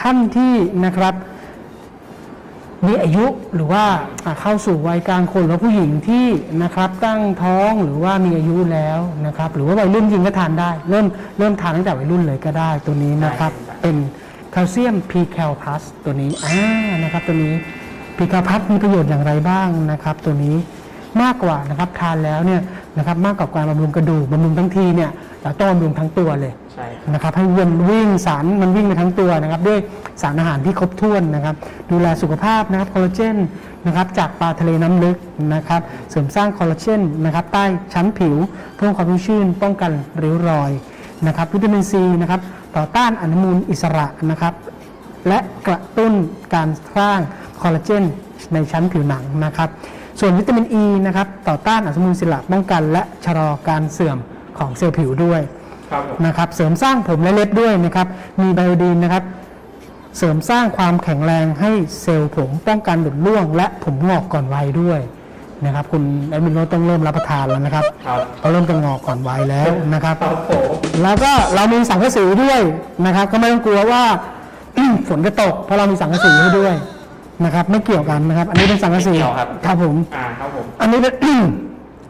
ท่านที่นะครับ มีอายุหรือว่าอ่าเข้าสู่วัยกลางคนแล้วผู้หญิงที่นะครับตั้งท้องหรือว่ามีอายุแล้วนะครับ หรือว่าวัยรุ่นจริงก็ทานได้ เริ่มเริ่มทานตั้งแต่วัยรุ่นเลยก็ได้ตัวนี้นะครับ เป็นแคลเซียม p ีแคลพัสตัวนี้อ่านะครับตัวนี้ p ีแคลพัสมีประโยชน์อย่างไรบ้างนะครับ ตัวนี้ มากกว่านะครับทานแล้วเนี่ยนะครับมากกว่าการบำรุงกระดูกบำรุงทั้งทีเนี่ยเราต้องบำรุงทั้งตัวเลยใช่นะครับให้วนวิ่งสารมันวิ่งไปทั้งตัวนะครับด้วยสารอาหารที่ครบถ้วนนะครับ ดูแลสุขภาพนะครับคอลลาเจนนะครับจากปลาทะเลน้ำลึกนะครับเสริมสร้างคอลลาเจนนะครับใต้ชั้นผิวเพิ่มความชุ่มชื่น ป้องกันริ้วรอยนะครับวิตามินซีนะครับต่อต้านอนุมูลอิสระนะครับและกระตุ้นการสร้างคอลลาเจนในชั้นผิวหนังนะครับ ส่วนวิตามินอ e ีนะครับต่อต้านอนุมูลอิสระป้องกันและชะลอการเสื่อมของเซลล์ผิวด้วยครับผมนะครับเสริมสร้างผมและเล็บด้วยนะครับมีไบโอดีนนะครับเสริมสร้างความแข็งแรงให้เซลล์ผมป้องกันหลุดร่วง และผมงอกก่อนวัยด้วยนะครับคุณแอดมินโนตต้องเริ่มรับประทานแล้วนะครับครับเขาเริ่มจะงอกก่อนวัยแล้วนะครับครับผมแล้วก็เรามีสังกะสีด้วยนะครับ ก็ไม่ต้องกลัวว่าฝนจะตกเพราะเรามีสังกะสีให้ด้วย นะครับ ไม่เกี่ยวกันนะครับ อันนี้เป็นสังกะสีครับผม อ่าครับผมอันนี้เป็น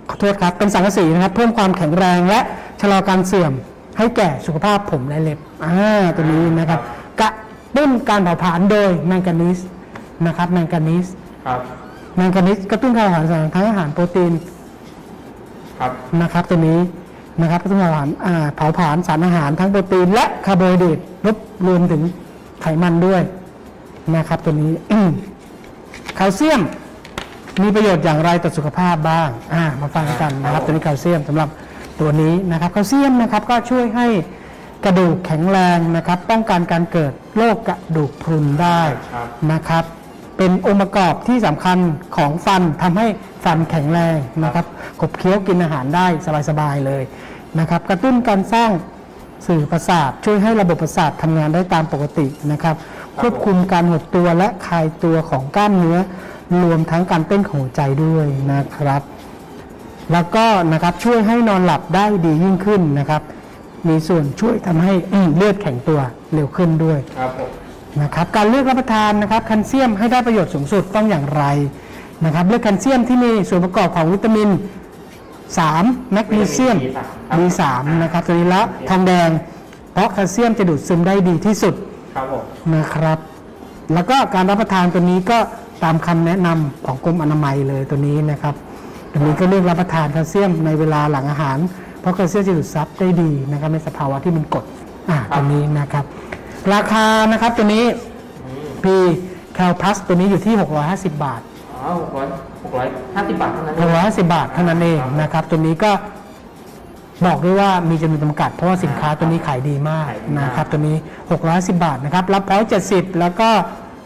ขอโทษครับ เป็นสังกะสีนะครับ เพิ่มความแข็งแรงและชะลอการเสื่อมให้แก่สุขภาพผมและเล็บอ่าตัวนี้นะครับ กระตุ้นการเผาผลาญโดยแมงกานีสนะครับ แมงกานีสครับ แมงกานีสกระตุ้นการเผาผลาญทั้งอาหารโปรตีนครับนะครับ ตัวนี้นะครับกระตุ้นการเผาผลาญอ่าเผาผลาญสารอาหารทั้งโปรตีนและคาร์โบไฮเดรตลดรวมถึงไขมันด้วย นะครับตัวนี้แคลเซียมมีประโยชน์อย่างไรต่อสุขภาพบ้างอ่ามาฟังกันนะครับตัวนี้แคลเซียมสำหรับตัวนี้นะครับแคลเซียมนะครับก็ช่วยให้กระดูกแข็งแรงนะครับ ป้องกันการเกิดโรคกระดูกพรุนได้ครับนะครับ เป็นองค์ประกอบที่สำคัญของฟันทำให้ฟันแข็งแรงนะครับขบเคี้ยวกินอาหารได้สบายๆเลยนะครับ กระตุ้นการสร้างสื่อประสาทช่วยให้ระบบประสาททำงานได้ตามปกตินะครับ ควบคุมการหดตัวและคลายตัวของกล้ามเนื้อ รวมทั้งการเต้นของหัวใจด้วยนะครับ แล้วก็นะครับช่วยให้นอนหลับได้ดียิ่งขึ้นนะครับ มีส่วนช่วยทำให้เลือดแข็งตัวเร็วขึ้นด้วยครับผมนะครับ การเลือกรับประทานนะครับแคลเซียมให้ได้ประโยชน์สูงสุดต้องอย่างไรนะครับเลือกแคลเซียมที่มีส่วนประกอบของวิตามิน3แมกนีเซียม B3 นะครับตัวนี้ละทองแดง เพราะแคลเซียมจะดูดซึมได้ดีที่สุด ครับผมนะครับ แล้วก็การรับประทานตัวนี้ก็ตามคำแนะนำของกรมอนามัยเลยตัวนี้นะครับตัวนี้ก็เลือกรับประทานแคลเซียมในเวลาหลังอาหาร เพราะแคลเซียมจะดูดซับได้ดีนะครับในสภาวะที่มันกดอ่าตัวนี้นะครับ ราคานะครับตัวนี้ P แคลพัสตัวนี้อยู่ที่ 650 บาทอ๋อหกร้อยหกร้อยห้าสิบบาทเท่านั้นเอง650 บาทเท่านั้นเองนะครับ ตัวนี้ก็ บอกด้วยว่ามีจำนวนจำกัด เพราะว่าสินค้าตัวนี้ขายดีมากนะครับตัวนี้ 610 บาทนะครับ รับพอยต์70 แล้วก็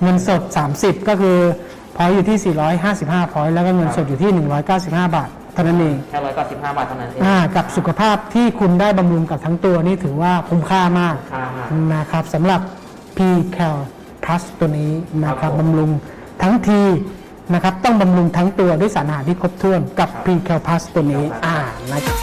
เงินสด 30 ก็คือพอยต์อยู่ที่ 455พอยต์แล้วก็เงินสดอยู่ที่ 195 บาทเท่านั้นเองแค่ร้อยเก้าสิบห้าบาทเท่านั้นเองอ่ากับสุขภาพที่คุณได้บำรุงกับทั้งตัวนี่ถือว่าคุ้มค่ามากค่ามากนะครับสำหรับ p c a l Plus ตัวนี้นะคครัรับบผม บำรุงทั้งทีนะครับต้องบำรุงทั้งตัวด้วยสารอาหารที่ครบถ้วนกับครับ p c a l Plus ตัวนี้ครับอ่านะครับ